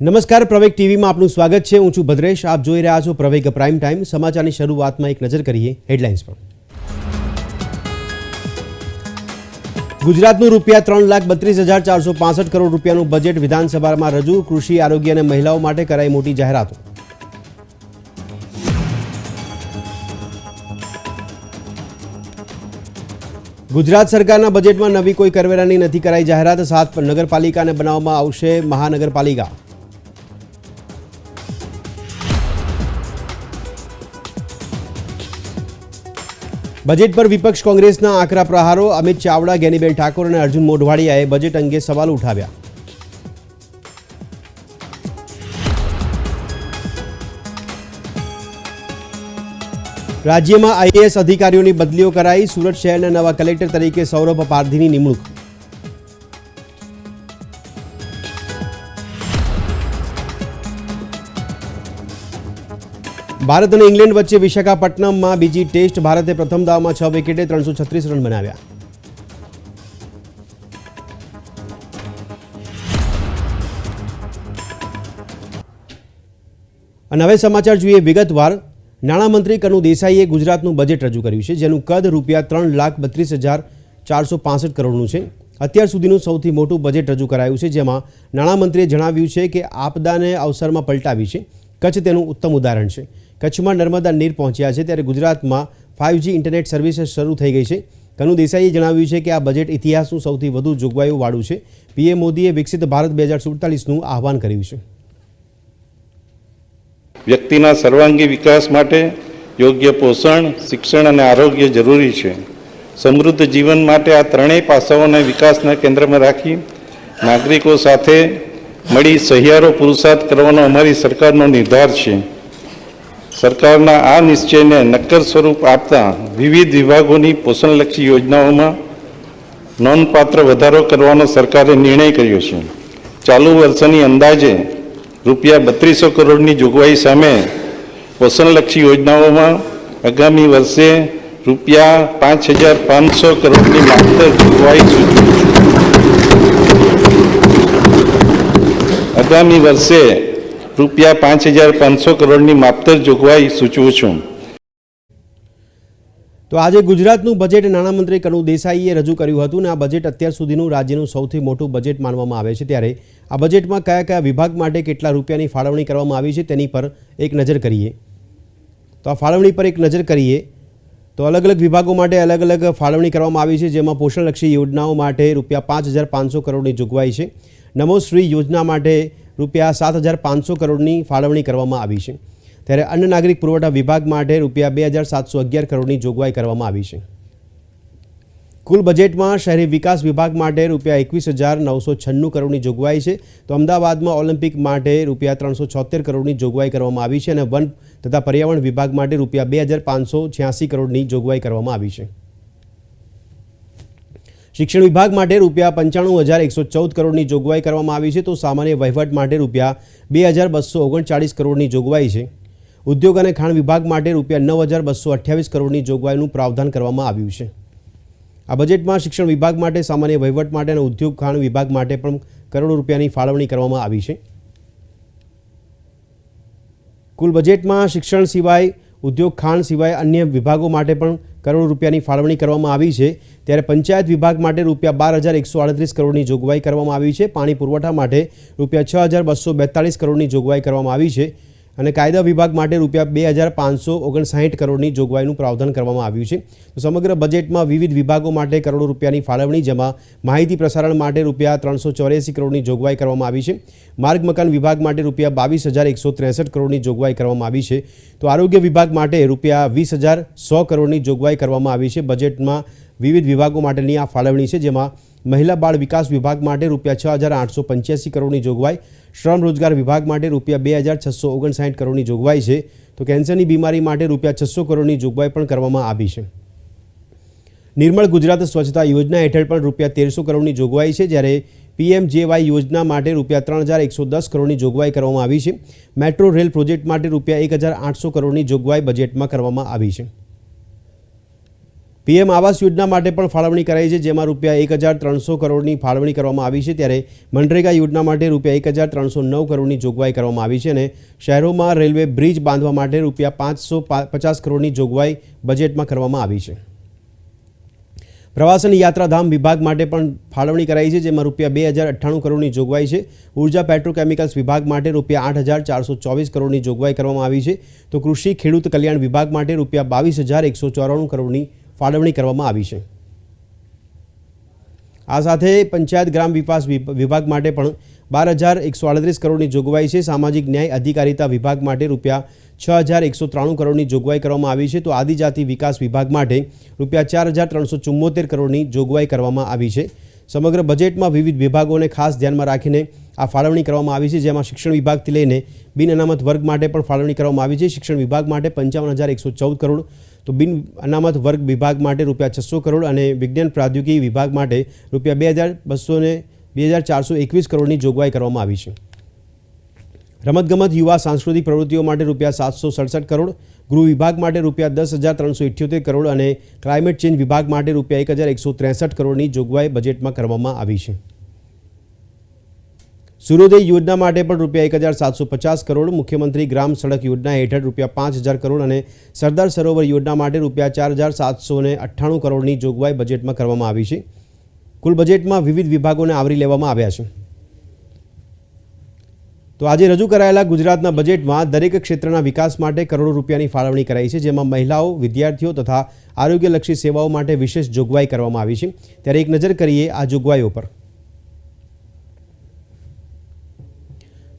નમસ્કાર, પ્રવેગ ટીવીમાં આપનું સ્વાગત છે. હું છું ભદ્રેશ. આપ જોઈ રહ્યા છો પ્રવેગ પ્રાઇમ ટાઈમ. સમાચારની શરૂઆતમાં એક નજર કરીએ હેડલાઇન્સ પર. ગુજરાતનું રૂપિયા ત્રણ લાખ બત્રીસ હજાર ચારસો પાસઠ કરોડ રૂપિયાનું બજેટ વિધાનસભામાં રજૂ. કૃષિ, આરોગ્ય અને મહિલાઓ માટે કરાઈ મોટી જાહેરાતો. ગુજરાત સરકારના બજેટમાં નવી કોઈ કરવેરાની નથી કરાઈ જાહેરાત. સાત નગરપાલિકાને બનાવવામાં આવશે મહાનગરપાલિકા. બજેટ પર વિપક્ષ કોંગ્રેસના આકરા પ્રહારો, અમિત ચાવડા, ગેનીબેન ઠાકોર અને અર્જુન મોઢવાડિયાએ બજેટ અંગે સવાલ ઉઠાવ્યા. રાજ્યમાં આઈએએસ અધિકારીઓની બદલીઓ કરાઈ, સુરત શહેરના નવા કલેક્ટર તરીકે સૌરભ પારધીની નિમણૂક. ભારત અને ઇંગ્લેન્ડ વચ્ચે વિશાખાપટ્ટનમમાં બીજી ટેસ્ટ ભારતે પ્રથમ દાવમાં છ વિકેટે ત્રણસો છત્રીસ રન બનાવ્યા. અને હવે સમાચાર જોઈએ વિગતવાર. નાણામંત્રી કનુ દેસાઈએ ગુજરાતનું બજેટ રજૂ કર્યું છે, જેનું કદ રૂપિયા ત્રણ લાખ બત્રીસ હજાર ચારસો પાસઠ કરોડનું છે. અત્યાર સુધીનું સૌથી મોટું બજેટ રજૂ કરાયું છે, જેમાં નાણામંત્રીએ જણાવ્યું છે કે આપદાને અવસરમાં પલટાવી છે. કચ્છ તેનું ઉત્તમ ઉદાહરણ છે. કચ્છમાં નર્મદા નીર પહોંચ્યા છે ત્યારે ગુજરાતમાં ફાઇવજી ઇન્ટરનેટ સર્વિસીસ શરૂ થઈ ગઈ છે. કનુ દેસાઈએ જણાવ્યું છે કે આ બજેટ ઇતિહાસનું સૌથી વધુ જોગવાઈઓવાળું છે. પીએમ મોદીએ વિકસિત ભારત બે હજાર સુડતાલીસનું આહવાન કર્યું છે. વ્યક્તિના સર્વાંગી વિકાસ માટે યોગ્ય પોષણ, શિક્ષણ અને આરોગ્ય જરૂરી છે. સમૃદ્ધ જીવન માટે આ ત્રણેય પાસાઓને વિકાસના કેન્દ્રમાં રાખી નાગરિકો સાથે મળી સહિયારો પુરુષાર્થ કરવાનો અમારી સરકારનો નિર્ધાર છે. સરકારના આ નિશ્ચયને નક્કર સ્વરૂપ આપતા વિવિધ વિભાગોની પોષણલક્ષી યોજનાઓમાં નોંધપાત્ર વધારો કરવાનો સરકારે નિર્ણય કર્યો છે. ચાલુ વર્ષની અંદાજે રૂપિયા બત્રીસો કરોડની જોગવાઈ સામે પોષણલક્ષી યોજનાઓમાં આગામી વર્ષે રૂપિયા પાંચ હજાર પાંચસો કરોડની માત્ર જોગવાઈ સૂચવું આગામી વર્ષે રૂપિયા પાંચ હજાર પાંચસો કરોડની માપતર જોગવાઈ સૂચવું છું. તો આજે ગુજરાતનું બજેટ નાણામંત્રી કનુ દેસાઈએ રજૂ કર્યું હતું અને આ બજેટ અત્યાર સુધીનું રાજ્યનું સૌથી મોટું બજેટ માનવામાં આવે છે ત્યારે આ બજેટમાં કયા કયા વિભાગ માટે કેટલા રૂપિયાની ફાળવણી કરવામાં આવી છે તેની પર એક નજર કરીએ. તો આ ફાળવણી પર એક નજર કરીએ તો અલગ અલગ વિભાગો માટે અલગ અલગ ફાળવણી કરવામાં આવી છે જેમાં પોષણલક્ષી યોજનાઓ માટે રૂપિયા પાંચ હજાર પાંચસો કરોડની જોગવાઈ છે. નમોશ્રી યોજના માટે રૂપિયા સાત હજાર પાંચસો કરોડની ફાળવણી કરવામાં આવી છે. ત્યારે અન્ન નાગરિક પુરવઠા વિભાગ માટે રૂપિયા બે હજાર સાતસો અગિયાર કરોડની જોગવાઈ કરવામાં આવી છે. કુલ બજેટમાં શહેરી વિકાસ વિભાગ માટે રૂપિયા એકવીસ હજાર નવસો છન્નું કરોડની જોગવાઈ છે. તો અમદાવાદમાં ઓલિમ્પિક માટે રૂપિયા ત્રણસો છોતેર કરોડની જોગવાઈ કરવામાં આવી છે અને વન તથા પર્યાવરણ વિભાગ માટે રૂપિયા બે હજાર પાંચસો છ્યાસી કરોડની જોગવાઈ કરવામાં આવી છે. શિક્ષણ વિભાગ માટે રૂપિયા પંચાણું હજાર એકસો ચૌદ કરોડની જોગવાઈ કરવામાં આવી છે. તો સામાન્ય વહીવટ માટે રૂપિયા બે હજાર બસો ઓગણચાળીસ કરોડની જોગવાઈ છે. ઉદ્યોગ અને ખાણ વિભાગ માટે રૂપિયા નવ હજાર બસો અઠ્યાવીસ કરોડની જોગવાઈનું પ્રાવધાન કરવામાં આવ્યું છે. આ બજેટમાં શિક્ષણ વિભાગ માટે, સામાન્ય વહીવટ માટે અને ઉદ્યોગ ખાણ વિભાગ માટે પણ કરોડો રૂપિયાની ફાળવણી કરવામાં આવી છે. કુલ બજેટમાં શિક્ષણ સિવાય ઉદ્યોગ ખાણ સિવાય અન્ય વિભાગો માટે પણ કરોડ રૂપિયાની ફાળવણી કરવામાં આવી છે. ત્યારે પંચાયત વિભાગ માટે રૂપિયા બાર હજાર એકસો આડત્રીસ કરોડની જોગવાઈ કરવામાં આવી છે. પાણી પુરવઠા માટે રૂપિયા છ હજાર બસો બેતાળીસ કરોડની જોગવાઈ કરવામાં આવી છે. અને કાયદા વિભાગ માટે રૂપિયા બે હજાર પાંચસો ઓગણસાઠ કરોડની જોગવાઈનું પ્રાવધાન કરવામાં આવ્યું છે. તો સમગ્ર બજેટમાં વિવિધ વિભાગો માટે કરોડો રૂપિયાની ફાળવણી, જેમાં માહિતી પ્રસારણ માટે રૂપિયા ત્રણસો ચોર્યાસી કરોડની જોગવાઈ કરવામાં આવી છે. માર્ગ મકાન વિભાગ માટે રૂપિયા બાવીસ હજાર એકસો ત્રેસઠ કરોડની જોગવાઈ કરવામાં આવી છે. તો આરોગ્ય વિભાગ માટે રૂપિયા વીસ હજાર સો કરોડની જોગવાઈ કરવામાં આવી છે. બજેટમાં વિવિધ વિભાગો માટેની આ ફાળવણી છે, જેમાં મહિલા બાળ વિકાસ વિભાગ માટે રૂપિયા છ હજાર આઠસો પંચ્યાસી કરોડની જોગવાઈ. શ્રમ રોજગાર વિભાગ માટે રૂપિયા બે હજાર છસો ઓગણસાઠ કરોડની જોગવાઈ છે. તો કેન્સરની બીમારી માટે રૂપિયા છસો કરોડની જોગવાઈ પણ કરવામાં આવી છે. નિર્મળ ગુજરાત સ્વચ્છતા યોજના હેઠળ પણ રૂપિયા તેરસો કરોડની જોગવાઈ છે. જ્યારે પીએમજેવાય યોજના માટે રૂપિયા ત્રણ હજાર એકસો દસ કરોડની જોગવાઈ કરવામાં આવી છે. મેટ્રો રેલ પ્રોજેક્ટ માટે રૂપિયા એક હજાર આઠસો કરોડની જોગવાઈ બજેટમાં કરવામાં આવી છે. પીએમ આવાસ યોજના માટે પણ ફાળવણી કરાઈ છે, જેમાં રૂપિયા એક હજાર ત્રણસો કરોડની ફાળવણી કરવામાં આવી છે, ત્યારે મનરેગા યોજના માટે રૂપિયા એક હજાર ત્રણસો નવ કરોડની જોગવાઈ કરવામાં આવી છે અને શહેરોમાં રેલવે બ્રિજ બાંધવા માટે રૂપિયા પાંચસો પચાસ કરોડની જોગવાઈ બજેટમાં કરવામાં આવી છે. પ્રવાસન યાત્રાધામ વિભાગ માટે પણ ફાળવણી કરાઈ છે, જેમાં રૂપિયા બે હજાર અઠ્ઠાણું કરોડની જોગવાઈ છે. ઊર્જા પેટ્રોકેમિકલ્સ વિભાગ માટે રૂપિયા આઠ હજાર ચારસો ચોવીસ કરોડની જોગવાઈ કરવામાં આવી છે. તો કૃષિ ખેડૂત કલ્યાણ વિભાગ માટે રૂપિયા બાવીસ હજાર એકસો ચોરાણું કરોડની ફાળવણી કરવામાં આવી છે. આ સાથે પંચાયત ગ્રામ વિકાસ વિભાગ માટે પણ બાર હજાર એકસો આડત્રીસ કરોડની જોગવાઈ છે. સામાજિક ન્યાય અધિકારીતા વિભાગ માટે રૂપિયા છ હજાર એકસો ત્રાણું કરોડની જોગવાઈ કરવામાં આવી છે. તો આદિજાતિ વિકાસ વિભાગ માટે રૂપિયા ચાર હજાર ત્રણસો ચુમ્મોતેર કરોડની જોગવાઈ કરવામાં આવી છે. સમગ્ર બજેટમાં વિવિધ વિભાગોને ખાસ ધ્યાનમાં રાખીને આ ફાળવણી કરવામાં આવી છે. જેમાં શિક્ષણ વિભાગથી લઈને બિન અનામત વર્ગ માટે પણ ફાળવણી કરવામાં આવી છે. શિક્ષણ વિભાગ માટે પંચાવન હજાર એકસો ચૌદ કરોડ તો બિન અનામત વર્ગ વિભાગ માટે રૂપિયા છસો કરોડ અને વિજ્ઞાન પ્રાદ્યોગિકી વિભાગ માટે રૂપિયા બે હજાર બસો ને બે હજાર ચારસો એકવીસ કરોડની જોગવાઈ કરવામાં આવી છે. રમતગમત, યુવા, સાંસ્કૃતિક પ્રવૃત્તિઓ માટે રૂપિયા સાતસો સડસઠ કરોડ, ગૃહ વિભાગ માટે રૂપિયા દસ હજાર ત્રણસો ઇઠ્યોતેર કરોડ અને ક્લાઇમેટ ચેન્જ વિભાગ માટે રૂપિયા એક હજાર એકસો ત્રેસઠ કરોડની જોગવાઈ બજેટમાં કરવામાં આવી છે. સૂર્યોદય યોજના માટે પણ રૂપિયા એક હજાર સાતસો પચાસ કરોડ, મુખ્યમંત્રી ગ્રામ સડક યોજના હેઠળ રૂપિયા પાંચ હજાર કરોડ અને સરદાર સરોવર યોજના માટે રૂપિયા ચાર હજાર સાતસો અઠ્ઠાણું કરોડની જોગવાઈ બજેટમાં કરવામાં આવી છે. કુલ બજેટમાં વિવિધ વિભાગોને આવરી લેવામાં આવ્યા છે. તો આજે રજૂ કરાયેલા ગુજરાતના બજેટમાં દરેક ક્ષેત્રના વિકાસ માટે કરોડો રૂપિયાની ફાળવણી કરાઈ છે, જેમાં મહિલાઓ, વિદ્યાર્થીઓ તથા આરોગ્યલક્ષી સેવાઓ માટે વિશેષ જોગવાઈ કરવામાં આવી છે. ત્યારે એક નજર કરીએ આ જોગવાઈઓ પર.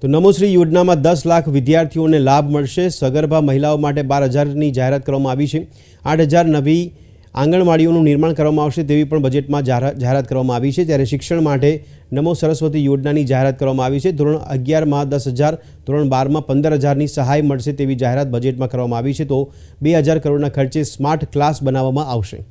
તો નમોશ્રી યોજનામાં દસ લાખ વિદ્યાર્થીઓને લાભ મળશે. સગર્ભા મહિલાઓ માટે બાર હજારની જાહેરાત કરવામાં આવી છે. આઠ હજાર નવી આંગણવાડીઓનું નિર્માણ કરવામાં આવશે તેવી પણ બજેટમાં જાહેરા- જાહેરાત કરવામાં આવી છે. ત્યારે શિક્ષણ માટે નમો સરસ્વતી યોજનાની જાહેરાત કરવામાં આવી છે. ધોરણ અગિયારમાં દસ હજાર, ધોરણ બારમાં પંદર હજારની સહાય મળશે તેવી જાહેરાત બજેટમાં કરવામાં આવી છે. તો બે હજાર કરોડના ખર્ચે સ્માર્ટ ક્લાસ બનાવવામાં આવશે.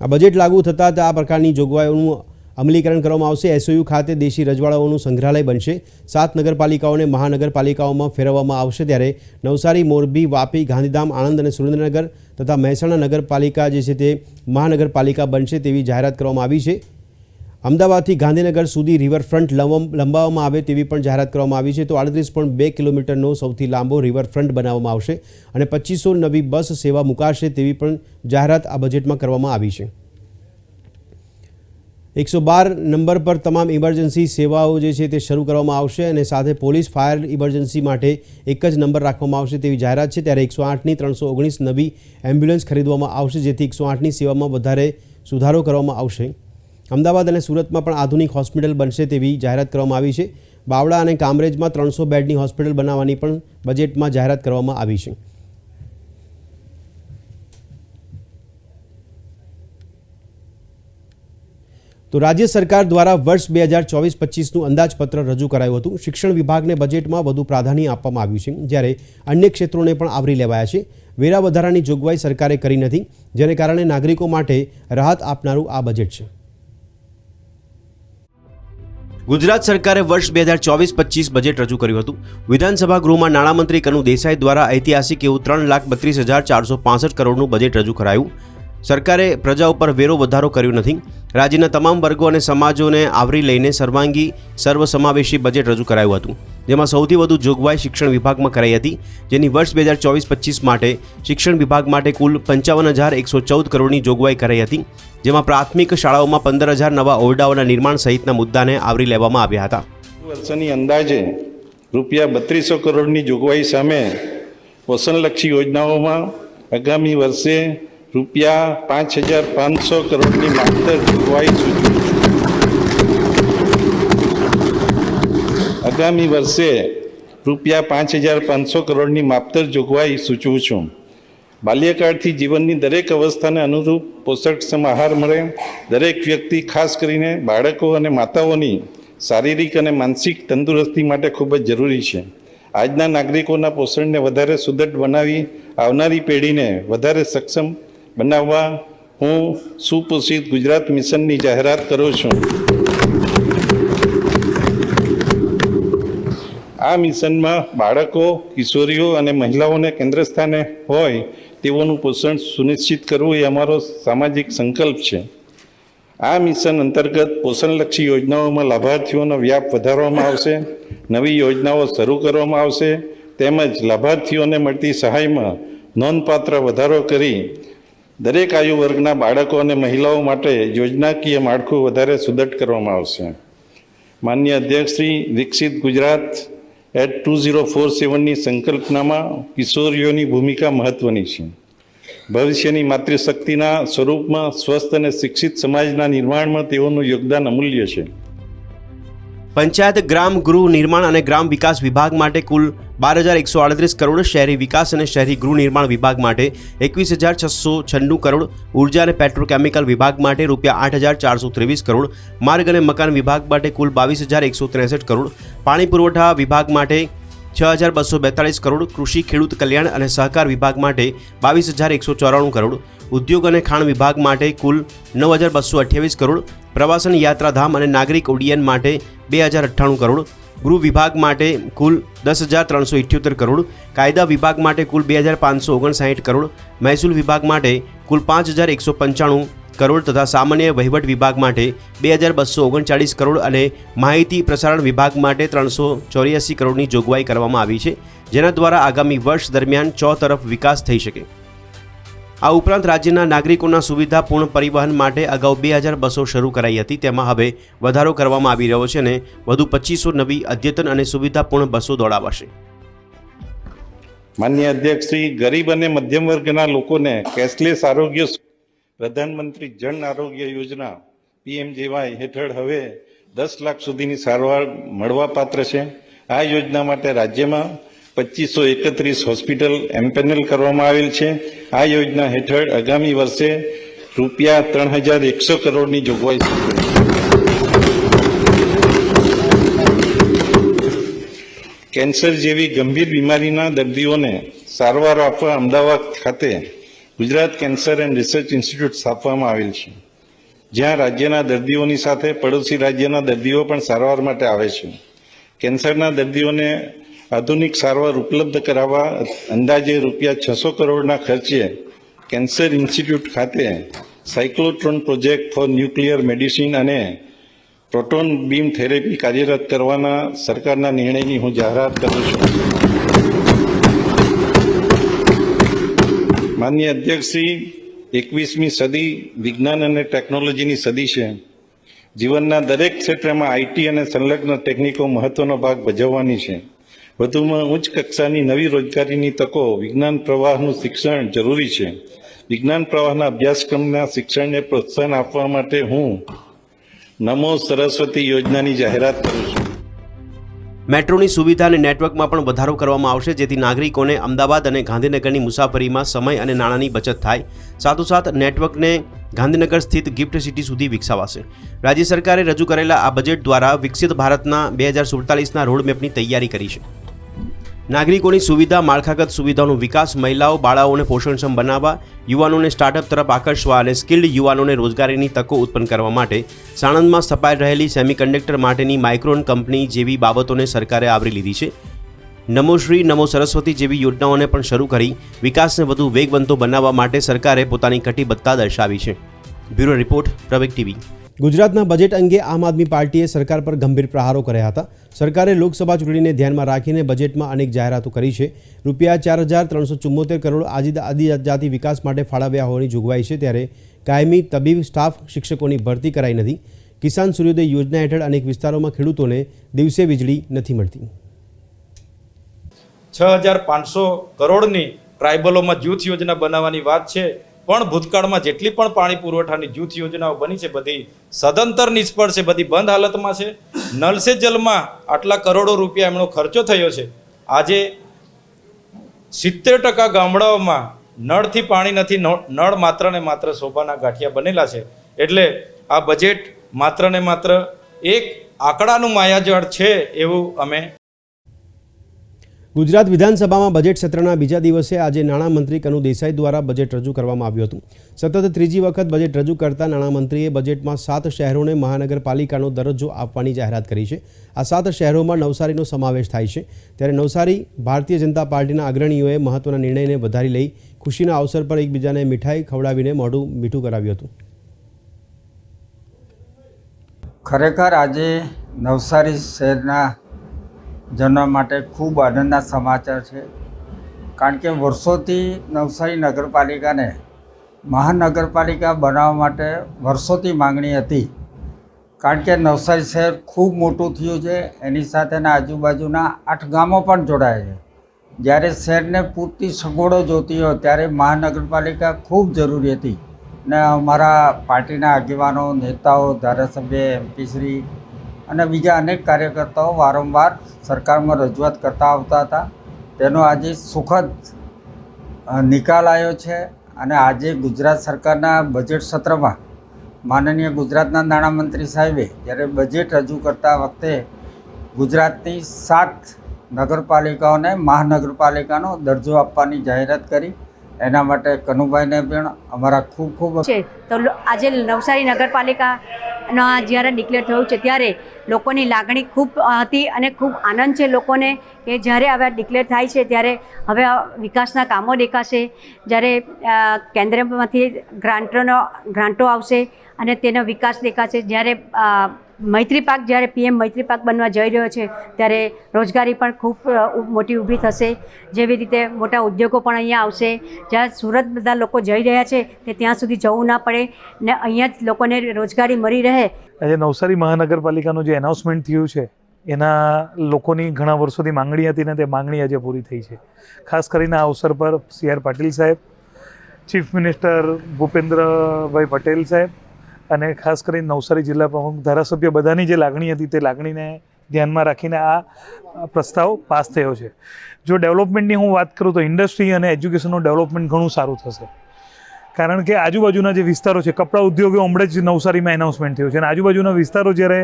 આ બજેટ લાગુ થતાં આ પ્રકારની જોગવાઈઓનું અમલીકરણ કરવામાં આવશે. એસઓયુ ખાતે દેશી રજવાડાઓનું સંગ્રહાલય બનશે. સાત નગરપાલિકાઓને મહાનગરપાલિકાઓમાં ફેરવવામાં આવશે ત્યારે નવસારી, મોરબી, વાપી, ગાંધીધામ, આણંદ અને સુરેન્દ્રનગર તથા મહેસાણા નગરપાલિકા જે છે તે મહાનગરપાલિકા બનશે તેવી જાહેરાત કરવામાં આવી છે. અમદાવાદથી ગાંધીનગર સુધી રિવરફ્રન્ટ લંબ- લંબાવવામાં આવે તેવી પણ જાહેરાત કરવામાં આવી છે. તો આડત્રીસ પોઈન્ટ બે કિલોમીટરનો સૌથી લાંબો રિવરફ્રન્ટ બનાવવામાં આવશે અને પચીસો નવી બસ સેવા મુકાશે તેવી પણ જાહેરાત આ બજેટમાં કરવામાં આવી છે. એકસો બાર નંબર પર તમામ ઇમરજન્સી સેવાઓ જે છે તે શરૂ કરવામાં આવશે અને સાથે પોલીસ, ફાયર ઇમરજન્સી માટે એક જ નંબર રાખવામાં આવશે તેવી જાહેરાત છે. ત્યારે એકસો આઠની ત્રણસો ઓગણીસ નવી એમ્બ્યુલન્સ ખરીદવામાં આવશે, જેથી એકસો આઠની સેવામાં વધારે સુધારો કરવામાં આવશે. અમદાવાદ અને સુરતમાં પણ આધુનિક હોસ્પિટલ બનશે તેવી જાહેરાત કરવામાં આવી છે. બાવળા અને કામરેજમાં ત્રણસો બેડની હોસ્પિટલ બનાવવાની પણ બજેટમાં જાહેરાત કરવામાં આવી છે. તો રાજ્ય સરકાર દ્વારા વર્ષ બે હજાર ચોવીસ પચીસનું અંદાજપત્ર રજૂ કરાયું હતું. શિક્ષણ વિભાગને બજેટમાં વધુ પ્રાધાન્ય આપવામાં આવ્યું છે. જ્યારે અન્ય ક્ષેત્રોને પણ આવરી લેવાયા છે. વેરા વધારાની જોગવાઈ સરકારે કરી નથી, જેને કારણે નાગરિકો માટે રાહત આપનારું આ બજેટ છે. ગુજરાત સરકારે વર્ષ બે હજાર ચોવીસ પચીસ બજેટ રજૂ કર્યું હતું. વિધાનસભા ગૃહમાં નાણામંત્રી કનુ દેસાઈ દ્વારા ઐતિહાસિક એવું ત્રણ લાખ બત્રીસ હજાર ચારસો પાસઠ કરોડનું બજેટ રજૂ કરાયું. સરકારે પ્રજા ઉપર વેરો વધારો કર્યો નથી. રાજ્યના તમામ વર્ગો અને સમાજોને આવરી લઈને સર્વાંગી, સર્વસમાવેશી બજેટ રજૂ કરાયું હતું, જેમાં સૌથી વધુ જોગવાઈ શિક્ષણ વિભાગમાં કરાઈ હતી, જેની વર્ષ બે હજાર ચોવીસ પચીસ માટે શિક્ષણ વિભાગ માટે કુલ પંચાવન હજાર એકસો ચૌદ કરોડની જોગવાઈ કરાઈ હતી, જેમાં પ્રાથમિક શાળાઓમાં પંદર હજાર નવા ઓરડાઓના નિર્માણ સહિતના મુદ્દાને આવરી લેવામાં આવ્યા હતા. વર્ષની અંદાજે રૂપિયા બત્રીસો કરોડની જોગવાઈ સામે પોષણલક્ષી યોજનાઓમાં આગામી વર્ષે રૂપિયા પાંચ હજાર પાંચસો કરોડની માત્ર જોગવાઈ સૂચવું છું. આગામી વર્ષે રૂપિયા પાંચ હજાર પાંચસો કરોડની માપતર જોગવાઈ સૂચવું છું. બાલ્યકાળથી જીવનની દરેક અવસ્થાને અનુરૂપ પોષકક્ષમ આહાર મળે. દરેક વ્યક્તિ ખાસ કરીને બાળકો અને માતાઓની શારીરિક અને માનસિક તંદુરસ્તી માટે ખૂબ જ જરૂરી છે. આજના નાગરિકોના પોષણને વધારે સુદૃઢ બનાવી આવનારી પેઢીને વધારે સક્ષમ બનાવવા હું સુપોષિત ગુજરાત મિશનની જાહેરાત કરું છું. આ મિશનમાં બાળકો, કિશોરીઓ અને મહિલાઓને કેન્દ્ર સ્થાને હોય તેઓનું પોષણ સુનિશ્ચિત કરવું એ અમારો સામાજિક સંકલ્પ છે. આ મિશન અંતર્ગત પોષણલક્ષી યોજનાઓમાં લાભાર્થીઓનો વ્યાપ વધારવામાં આવશે, નવી યોજનાઓ શરૂ કરવામાં આવશે, તેમજ લાભાર્થીઓને મળતી સહાયમાં નોંધપાત્ર વધારો કરી દરેક આયુ વર્ગના બાળકો અને મહિલાઓ માટે યોજનાકીય માળખું વધારે સુદૃઢ કરવામાં આવશે. માન્ય અધ્યક્ષશ્રી વિકસિત Gujarat at two zero four સેવનની સંકલ્પનામાં કિશોરીઓની ભૂમિકા મહત્વની છે. ભવિષ્યની માતૃશક્તિના સ્વરૂપમાં સ્વસ્થ અને શિક્ષિત સમાજના નિર્માણમાં તેઓનું યોગદાન અમૂલ્ય છે. પંચાયત ગ્રામ ગૃહ નિર્માણ અને ગ્રામ વિકાસ વિભાગ માટે કુલ બાર હજાર એકસો આડત્રીસ કરોડ શહેરી વિકાસ અને શહેરી ગૃહ નિર્માણ વિભાગ માટે એકવીસ હજાર છસો છન્નું કરોડ ઊર્જા અને પેટ્રોકેમિકલ વિભાગ માટે રૂપિયા આઠ હજાર ચારસો ત્રેવીસ કરોડ માર્ગ અને મકાન વિભાગ માટે કુલ બાવીસ હજાર એકસો ત્રેસઠ કરોડ પાણી પુરવઠા વિભાગ માટે છ હજાર બસો બેતાળીસ કરોડ કૃષિ, ખેડૂત કલ્યાણ અને સહકાર વિભાગ માટે બાવીસ હજાર એકસો ચોરાણું કરોડ. ઉદ્યોગ અને ખાણ વિભાગ માટે કુલ નવ હજાર બસો અઠ્યાવીસ કરોડ. પ્રવાસન યાત્રાધામ અને નાગરિક ઉડ્ડયન માટે બે હજાર અઠ્ઠાણું કરોડ. ગૃહ વિભાગ માટે કુલ દસ હજાર ત્રણસો ઇઠ્યોતેર કરોડ. કાયદા વિભાગ માટે કુલ બે હજાર પાંચસો ઓગણસાઠ કરોડ. મહેસૂલ વિભાગ માટે કુલ પાંચ હજાર એકસો પંચાણું કરોડ તથા સામાન્ય વહીવટ વિભાગ માટે બે હજાર બસો ઓગણચાળીસ કરોડ અને માહિતી પ્રસારણ વિભાગ માટે ત્રણસો ચોર્યાસી કરોડની જોગવાઈ કરવામાં આવી છે, જેના દ્વારા આગામી વર્ષ દરમિયાન ચો તરફ વિકાસ થઈ શકે. આ ઉપરાંત રાજ્યના નાગરિકોના સુવિધાપૂર્ણ પરિવહન માટે અગાઉ બે હજાર બસો શરૂ કરાઈ હતી, તેમાં હવે વધારો કરવામાં આવી રહ્યો છે અને વધુ પચીસો નવી અદ્યતન અને સુવિધાપૂર્ણ બસો દોડાવાશે. માન્ય અધ્યક્ષ શ્રી ગરીબ અને મધ્યમ વર્ગના લોકોને કેશલેસ આરોગ્ય પ્રધાનમંત્રી જન આરોગ્ય યોજના પીએમજેવાય હેઠળ હવે દસ લાખ સુધીની સારવાર મળવાપાત્ર છે. આ યોજના માટે રાજ્યમાં પચીસો એકત્રીસ હોસ્પિટલ એમ્પેનલ કરવામાં આવેલ છે. આ યોજના હેઠળ આગામી વર્ષે રૂપિયા ત્રણ હજાર એકસો કરોડની જોગવાઈ કેન્સર જેવી ગંભીર બીમારીના દર્દીઓને સારવાર આપવા અમદાવાદ ખાતે Gujarat cancer and research institute સ્થાપવામાં આવેલ છે. જ્યાં રાજ્યના દર્દીઓની સાથે પડોશી રાજ્યના દર્દીઓ પણ સારવાર માટે આવે છે. કેન્સરના દર્દીઓને આધુનિક સારવાર ઉપલબ્ધ કરાવવા અંદાજે રૂપિયા છસો કરોડના ખર્ચે કેન્સર ઇન્સ્ટિટ્યૂટ ખાતે cyclotron project for nuclear medicine અને પ્રોટોન બીમ થેરેપી કાર્યરત કરવાના સરકારના નિર્ણયની હું જાહેરાત કરું છું. માન્ય અધ્યક્ષશ્રી, એકવીસમી સદી વિજ્ઞાન અને ટેકનોલોજીની સદી છે. જીવનના દરેક ક્ષેત્રમાં આઈટી અને સંલગ્ન ટેકનિકો મહત્વનો ભાગ ભજવવાની છે. વધુમાં ઉચ્ચ કક્ષાની નવી રોજગારીની તકો, વિજ્ઞાન પ્રવાહનું શિક્ષણ જરૂરી છે. વિજ્ઞાન પ્રવાહના અભ્યાસક્રમના શિક્ષણને પ્રોત્સાહન આપવા માટે હું નમો સરસ્વતી યોજનાની જાહેરાત કરું છું. મેટ્રોની સુવિધા અને નેટવર્કમાં પણ વધારો કરવામાં આવશે, જેથી નાગરિકોને અમદાવાદ અને ગાંધીનગરની મુસાફરીમાં સમય અને નાણાંની બચત થાય. સાથોસાથ, નેટવર્કને ગાંધીનગર સ્થિત ગિફ્ટ સિટી સુધી વિકસાવાશે. રાજ્ય સરકારે રજૂ કરેલા આ બજેટ દ્વારા વિકસિત ભારતના બે હજાર સુડતાલીસના રોડમેપની તૈયારી કરી છે. નાગરિકોની સુવિધા, માળખાગત સુવિધાઓનો વિકાસ, મહિલાઓ, બાળાઓને પોષણક્ષમ બનાવવા, યુવાનોને સ્ટાર્ટઅપ તરફ આકર્ષવા અને સ્કિલ્ડ યુવાનોને રોજગારીની તકો ઉત્પન્ન કરવા માટે સાણંદમાં સ્થપાઈ રહેલી સેમિકન્ડક્ટર માટેની માઇક્રોન કંપની જેવી બાબતોને સરકારે આવરી લીધી છે. નમોશ્રી નમો સરસ્વતી જેવી યોજનાઓને પણ શરૂ કરી વિકાસને વધુ વેગવંતો બનાવવા માટે સરકારે પોતાની કટિબદ્ધતા દર્શાવી છે. Bureau report પ્રવેક TV. ગુજરાતના બજેટ અંગે આમ આદમી પાર્ટીએ સરકાર પર ગંભીર પ્રહારો કર્યા હતા. સરકારે લોકસભા ચૂંટણીને ધ્યાનમાં રાખીને બજેટમાં અનેક જાહેરાતો કરી છે. રૂપિયા ચાર હજાર ત્રણસો ચુમ્મોતેર કરોડ આદિ, આદિજાતિ વિકાસ માટે ફાળવ્યા હોવાની જોગવાઈ છે ત્યારે કાયમી તબીબ સ્ટાફ શિક્ષકોની ભરતી કરાઈ નથી. કિસાન સૂર્યોદય યોજના હેઠળ અનેક વિસ્તારોમાં ખેડૂતોને દિવસે વીજળી નથી મળતી. છ હજાર પાંચસો કરોડની ટ્રાઇબલોમાં જૂથ યોજના બનાવવાની વાત છે. પણ ભૂતકાળમાં જેટલી પણ પાણી પુરવઠાની જૂથ યોજનાઓ બની છે, બધી સદંતર નિષ્ફળ છે, બધી બંધ હાલતમાં છે. નલ જલમાં આટલા કરોડો રૂપિયા એમનો ખર્ચો થયો છે. આજે સિત્તેર ટકા ગામડાઓમાં નળથી પાણી નથી નળ માત્ર ને માત્ર શોભાના ગાંઠિયા બનેલા છે. એટલે આ બજેટ માત્ર ને માત્ર એક આંકડાનું માયાજાળ છે એવું અમે ગુજરાત વિધાનસભામાં બજેટ સત્રના બીજા દિવસે આજે નાણામંત્રી કનુ દેસાઈ દ્વારા બજેટ રજૂ કરવામાં આવ્યું હતું. સતત ત્રીજી વખત બજેટ રજૂ કરતા નાણામંત્રીએ બજેટમાં સાત શહેરોને મહાનગરપાલિકાનો દરજ્જો આપવાની જાહેરાત કરી છે. આ સાત શહેરોમાં નવસારીનો સમાવેશ થાય છે. ત્યારે નવસારી ભારતીય જનતા પાર્ટીના અગ્રણીઓએ મહત્વના નિર્ણયને વધારી લઈ ખુશીના અવસર પર એકબીજાને મીઠાઈ ખવડાવીને મોઢું મીઠું કરાવ્યું હતું. ખરેખર આજે નવસારી શહેરના જનતા માટે ખૂબ આનંદના સમાચાર છે. કારણ કે વર્ષોથી નવસારી નગરપાલિકાને મહાનગરપાલિકા બનાવવા માટે વર્ષોથી માંગણી હતી. કારણ કે નવસારી શહેર ખૂબ મોટું થયું છે. એની સાથેના આજુબાજુના આઠ ગામો પણ જોડાયા છે. જ્યારે શહેરને પૂરતી સગવડો જોતી હોય ત્યારે મહાનગરપાલિકા ખૂબ જરૂરી હતી. ને અમારા પાર્ટીના આગેવાનો, નેતાઓ, ધારાસભ્ય એમપીશ્રી અને બીજા અનેક કાર્યકર્તાઓ વારંવાર સરકારમાં રજૂઆત કરતા આવતા હતા. તેનો આજે સુખદ નિકાલ આવ્યો છે અને આજે ગુજરાત સરકારના બજેટ સત્રમાં માનનીય ગુજરાતના નાણામંત્રી સાહેબે જ્યારે બજેટ રજૂ કરતા વખતે ગુજરાતની સાત નગરપાલિકાઓને મહાનગરપાલિકાનો દરજ્જો આપવાની જાહેરાત કરી એના માટે કનુભાઈને પણ અમારા ખૂબ ખૂબ છે. તો આજે નવસારી નગરપાલિકાના જ્યારે ડિક્લેર થયું છે, ત્યારે લોકોની લાગણી ખૂબ હતી અને ખૂબ આનંદ છે લોકોને કે જ્યારે હવે ડિક્લેર થાય છે, ત્યારે હવે વિકાસના કામો દેખાશે. જ્યારે કેન્દ્રમાંથી ગ્રાન્ટોનો ગ્રાન્ટો આવશે અને તેનો વિકાસ દેખાશે. જ્યારે મૈત્રી પાક જ્યારે પીએમ મૈત્રી પાક બનવા જઈ રહ્યો છે, ત્યારે રોજગારી પણ ખૂબ મોટી ઊભી થશે. જેવી રીતે મોટા ઉદ્યોગો પણ અહીંયા આવશે. જ્યાં સુરત બધા લોકો જઈ રહ્યા છે, તે ત્યાં સુધી જવું ના પડે ને અહીંયા જ લોકોને રોજગારી મળી રહે. આજે નવસારી મહાનગરપાલિકાનું જે એનાઉન્સમેન્ટ થયું છે, એના લોકોની ઘણા વર્ષોથી માંગણી હતી ને તે માંગણી આજે પૂરી થઈ છે. ખાસ કરીને આ અવસર પર સી આર પાટીલ સાહેબ, ચીફ મિનિસ્ટર ભૂપેન્દ્રભાઈ પટેલ સાહેબ અને ખાસ કરીને નવસારી જિલ્લા પ્રમુખ ધારાસભ્ય બધાની જે લાગણી હતી તે લાગણીને ધ્યાનમાં રાખીને આ પ્રસ્તાવ પાસ થયો છે. જો ડેવલપમેન્ટની હું વાત કરું તો ઇન્ડસ્ટ્રી અને એજ્યુકેશનનું ડેવલપમેન્ટ ઘણું સારું થશે. કારણ કે આજુબાજુના જે વિસ્તારો છે, કપડાં ઉદ્યોગો હમણાં જ નવસારીમાં એનાઉન્સમેન્ટ થયું છે અને આજુબાજુના વિસ્તારો જ્યારે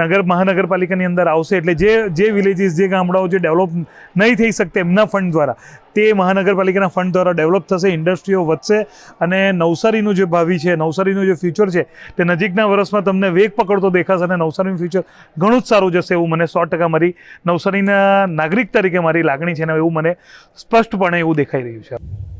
નગર, મહાનગરપાલિકાની અંદર આવશે એટલે જે જે વિલેજીસ જે ગામડાઓ જે ડેવલપ નહીં થઈ શકતા એમના ફંડ દ્વારા, તે મહાનગરપાલિકાના ફંડ દ્વારા ડેવલપ થશે ઇન્ડસ્ટ્રીઓ વધશે અને નવસારીનું જે ભાવિ છે, નવસારીનું જે ફ્યુચર છે, તે નજીકના વર્ષમાં તમને વેગ પકડતો દેખાશે અને નવસારીનું ફ્યુચર ઘણું જ સારું જશે એવું મને સો ટકા મારી નવસારીના નાગરિક તરીકે મારી લાગણી છે અને એવું મને સ્પષ્ટપણે એવું દેખાઈ રહ્યું છે.